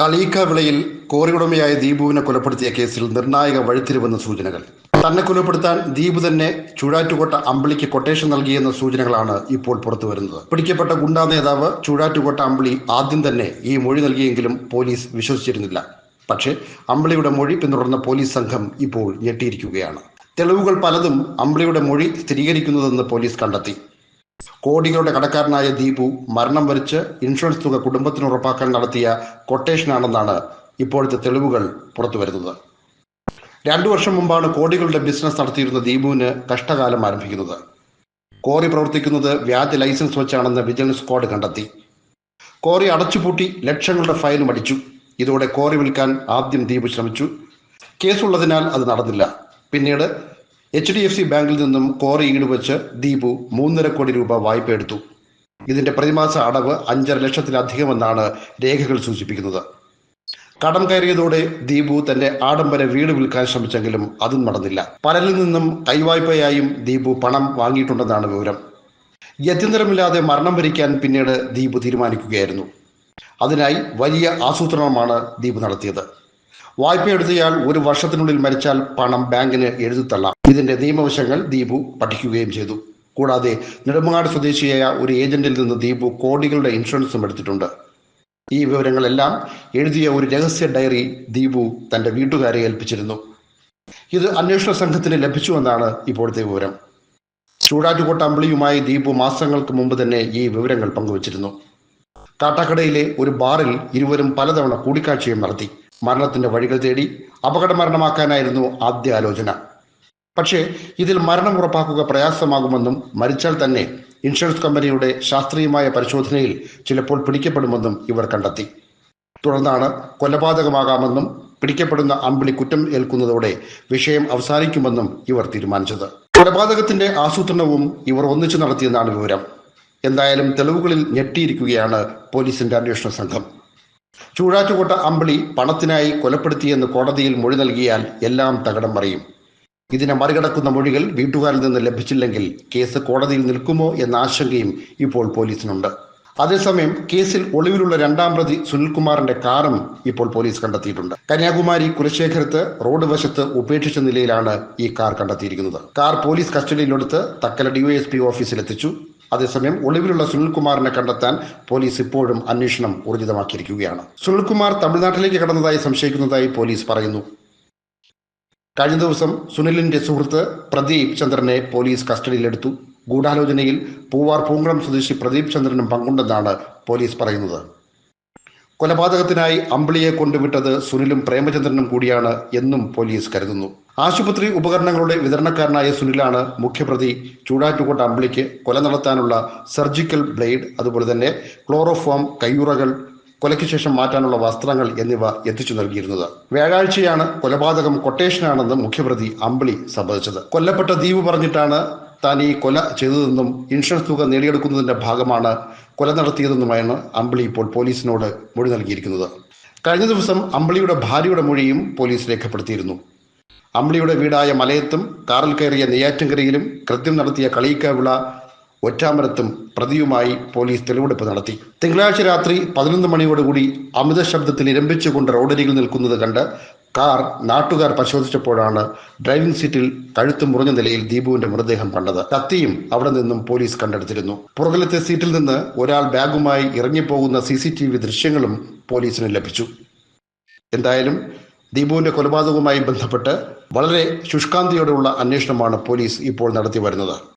കളീക്ക വിളയിൽ കോറിയുടമയായ ദീപുവിനെ കൊലപ്പെടുത്തിയ കേസിൽ നിർണായക വഴിത്തിരിവെന്ന സൂചനകൾ. തന്നെ കൊലപ്പെടുത്താൻ ദീപു തന്നെ ചൂഴാറ്റുകോട്ട അമ്പിളിക്ക് കൊട്ടേഷൻ നൽകിയെന്ന സൂചനകളാണ് ഇപ്പോൾ പുറത്തു വരുന്നത്. പിടിക്കപ്പെട്ട ഗുണ്ടാ നേതാവ് ചൂഴാറ്റുകോട്ട അമ്പിളി ആദ്യം തന്നെ ഈ മൊഴി നൽകിയെങ്കിലും പോലീസ് വിശ്വസിച്ചിരുന്നില്ല. പക്ഷേ അമ്പിളിയുടെ മൊഴി പിന്തുടർന്ന പോലീസ് സംഘം ഇപ്പോൾ ഞെട്ടിയിരിക്കുകയാണ്. തെളിവുകൾ പലതും അമ്പിളിയുടെ മൊഴി സ്ഥിരീകരിക്കുന്നതെന്ന് പോലീസ് കണ്ടെത്തി. കോടികളുടെ കടക്കാരനായ ദീപു മരണം വരിച്ച് ഇൻഷുറൻസ് തുക കുടുംബത്തിന് ഉറപ്പാക്കാൻ നടത്തിയ കൊട്ടേഷനാണെന്നാണ് ഇപ്പോഴത്തെ തെളിവുകൾ പുറത്തുവരുന്നത് രണ്ടു വർഷം മുമ്പാണ് കോടികളുടെ ബിസിനസ് നടത്തിയിരുന്ന ദീപുവിന് കഷ്ടകാലം ആരംഭിക്കുന്നത്. കോറി പ്രവർത്തിക്കുന്നത് വ്യാജ ലൈസൻസ് വെച്ചാണെന്ന് വിജിലൻസ് സ്ക്വാഡ് കണ്ടെത്തി. കോറി അടച്ചുപൂട്ടി ലക്ഷങ്ങളുടെ ഫയലും അടിച്ചു. ഇതോടെ കോറി വിൽക്കാൻ ആദ്യം ദീപു ശ്രമിച്ചു. കേസുള്ളതിനാൽ അത് നടന്നില്ല. പിന്നീട് എച്ച് ഡി എഫ് സി ബാങ്കിൽ നിന്നും കോറി ഈടുവെച്ച് ദീപു മൂന്നര കോടി രൂപ വായ്പ എടുത്തു. ഇതിന്റെ പ്രതിമാസ അടവ് അഞ്ചര ലക്ഷത്തിലധികമെന്നാണ് രേഖകൾ സൂചിപ്പിക്കുന്നത്. കടം കയറിയതോടെ ദീപു തന്റെ ആഡംബര വീട് വിൽക്കാൻ ശ്രമിച്ചെങ്കിലും അതും നടന്നില്ല. പലരിൽ നിന്നും കൈവായ്പയായും ദീപു പണം വാങ്ങിയിട്ടുണ്ടെന്നാണ് വിവരം. ഗത്യന്തരമില്ലാതെ മരണം വരിക്കാൻ പിന്നീട് ദീപു തീരുമാനിക്കുകയായിരുന്നു. അതിനായി വലിയ ആസൂത്രണമാണ് ദീപു നടത്തിയത്. വായ്പയെടുത്തയാൾ ഒരു വർഷത്തിനുള്ളിൽ മരിച്ചാൽ പണം ബാങ്കിന് എഴുതിത്തള്ളാം ഇതിന്റെ നിയമവശങ്ങൾ ദീപു പഠിക്കുകയും ചെയ്തു. കൂടാതെ നെടുമങ്ങാട് സ്വദേശിയായ ഒരു ഏജന്റിൽ നിന്ന് ദീപു കോടികളുടെ ഇൻഷുറൻസും എടുത്തിട്ടുണ്ട്. ഈ വിവരങ്ങളെല്ലാം എഴുതിയ ഒരു രഹസ്യ ഡയറി ദീപു തന്റെ വീട്ടുകാരെ ഏൽപ്പിച്ചിരുന്നു. ഇത് അന്വേഷണ സംഘത്തിന് ലഭിച്ചുവെന്നാണ് ഇപ്പോഴത്തെ വിവരം. ചൂടാറ്റുകോട്ട അമ്പിളിയുമായി ദീപു മാസങ്ങൾക്ക് മുമ്പ് തന്നെ ഈ വിവരങ്ങൾ പങ്കുവച്ചിരുന്നു. കാട്ടാക്കടയിലെ ഒരു ബാറിൽ ഇരുവരും പലതവണ കൂടിക്കാഴ്ചയും നടത്തി. മരണത്തിന്റെ വഴികൾ തേടി അപകട മരണമാക്കാനായിരുന്നു ആദ്യ ആലോചന. പക്ഷേ ഇതിൽ മരണം ഉറപ്പാക്കുക പ്രയാസമാകുമെന്നും മരിച്ചാൽ തന്നെ ഇൻഷുറൻസ് കമ്പനിയുടെ ശാസ്ത്രീയമായ പരിശോധനയിൽ ചിലപ്പോൾ പിടിക്കപ്പെടുമെന്നും ഇവർ കണ്ടെത്തി. തുടർന്നാണ് കൊലപാതകമാകാമെന്നും പിടിക്കപ്പെടുന്ന അമ്പിളി കുറ്റം ഏൽക്കുന്നതോടെ വിഷയം അവസാനിക്കുമെന്നും ഇവർ തീരുമാനിച്ചത്. കൊലപാതകത്തിന്റെ ആസൂത്രണവും ഇവർ ഒന്നിച്ചു നടത്തിയെന്നാണ് വിവരം. എന്തായാലും തെളിവുകളിൽ ഞെട്ടിയിരിക്കുകയാണ് പോലീസിന്റെ അന്വേഷണ സംഘം. ചൂഴാറ്റുകോട്ട അമ്പിളി പണത്തിനായി കൊലപ്പെടുത്തിയെന്ന് കോടതിയിൽ മൊഴി നൽകിയാൽ എല്ലാം തകടം മറിയും. ഇതിനെ മറികടക്കുന്ന മൊഴികൾ വീട്ടുകാരിൽ നിന്ന് ലഭിച്ചില്ലെങ്കിൽ കേസ് കോടതിയിൽ നിൽക്കുമോ എന്ന ആശങ്കയും ഇപ്പോൾ പോലീസിനുണ്ട്. അതേസമയം കേസിൽ ഒളിവിലുള്ള രണ്ടാം പ്രതി സുനിൽകുമാറിന്റെ കാറും ഇപ്പോൾ പോലീസ് കണ്ടെത്തിയിട്ടുണ്ട്. കന്യാകുമാരി കുലശേഖരത്ത് റോഡ് വശത്ത് ഉപേക്ഷിച്ച നിലയിലാണ് ഈ കാർ കണ്ടെത്തിയിരിക്കുന്നത്. കാർ പോലീസ് കസ്റ്റഡിയിലെടുത്ത് തക്കല ഡിവൈഎസ്പി ഓഫീസിലെത്തിച്ചു. അതേസമയം ഒളിവിലുള്ള സുനിൽകുമാറിനെ കണ്ടെത്താൻ പോലീസ് ഇപ്പോഴും അന്വേഷണം ഊർജിതമാക്കിയിരിക്കുകയാണ്. സുനിൽകുമാർ തമിഴ്നാട്ടിലേക്ക് കടന്നതായി സംശയിക്കുന്നതായി പോലീസ് പറയുന്നു. കഴിഞ്ഞ ദിവസം സുനിലിന്റെ സുഹൃത്ത് പ്രദീപ് ചന്ദ്രനെ പോലീസ് കസ്റ്റഡിയിലെടുത്തു. ഗൂഢാലോചനയിൽ പൂവാർ പൂങ്കളം സ്വദേശി പ്രദീപ് ചന്ദ്രനും പങ്കുണ്ടെന്നാണ് പോലീസ് പറയുന്നത്. കൊലപാതകത്തിനായി അമ്പിളിയെ കൊണ്ടുവിട്ടത് സുനിലും പ്രേമചന്ദ്രനും കൂടിയാണ് എന്നും പോലീസ് കരുതുന്നു. ആശുപത്രി ഉപകരണങ്ങളുടെ വിതരണക്കാരനായ സുനിലാണ് മുഖ്യപ്രതി ചൂടാറ്റുകോട്ട അമ്പിളിക്ക് കൊല നടത്താനുള്ള സർജിക്കൽ ബ്ലേഡ് അതുപോലെ തന്നെ ക്ലോറോഫോം കയ്യുറകൾ കൊലയ്ക്ക് ശേഷം മാറ്റാനുള്ള വസ്ത്രങ്ങൾ എന്നിവ എത്തിച്ചു നൽകിയിരുന്നത്. വ്യാഴാഴ്ചയാണ് കൊലപാതകം കൊട്ടേഷനാണെന്ന് മുഖ്യപ്രതി അമ്പിളി സമ്മതിച്ചത്. കൊല്ലപ്പെട്ട ദ്വീപ് പറഞ്ഞിട്ടാണ് താൻ ഈ കൊല ചെയ്തതെന്നും ഇൻഷുറൻസ് തുക നേടിയെടുക്കുന്നതിന്റെ ഭാഗമാണ് കൊല നടത്തിയതെന്നുമാണ് അമ്പിളി ഇപ്പോൾ പോലീസിനോട് മൊഴി നൽകിയിരിക്കുന്നത്. കഴിഞ്ഞ ദിവസം അമ്പിളിയുടെ ഭാര്യയുടെ മൊഴിയും പോലീസ് രേഖപ്പെടുത്തിയിരുന്നു. അമ്പിളിയുടെ വീടായ മലയത്തും കാറിൽ കയറിയ നെയ്യാറ്റിൻകരയിലും കൃത്യം നടത്തിയ കളീക്കാവിള ഒറ്റാമരത്തും പ്രതിയുമായി പോലീസ് തെളിവെടുപ്പ് നടത്തി. തിങ്കളാഴ്ച രാത്രി പതിനൊന്ന് മണിയോടുകൂടി അമിത ശബ്ദത്തിൽ ഇരമ്പിച്ചുകൊണ്ട് റോഡരികിൽ നിൽക്കുന്നത് കണ്ട് കാർ നാട്ടുകാർ പരിശോധിച്ചപ്പോഴാണ് ഡ്രൈവിംഗ് സീറ്റിൽ കഴുത്ത് മുറിഞ്ഞ നിലയിൽ ദീപുവിന്റെ മൃതദേഹം കണ്ടത്. കത്തിയും അവിടെ നിന്നും പോലീസ് കണ്ടെടുത്തിരുന്നു. പുറകിലത്തെ സീറ്റിൽ നിന്ന് ഒരാൾ ബാഗുമായി ഇറങ്ങിപ്പോകുന്ന സി സി ടി വി ദൃശ്യങ്ങളും പോലീസിന് ലഭിച്ചു. എന്തായാലും ദീപുവിന്റെ കൊലപാതകവുമായി ബന്ധപ്പെട്ട് വളരെ ശുഷ്കാന്തിയോടെയുള്ള അന്വേഷണമാണ് പോലീസ് ഇപ്പോൾ നടത്തി വരുന്നത്.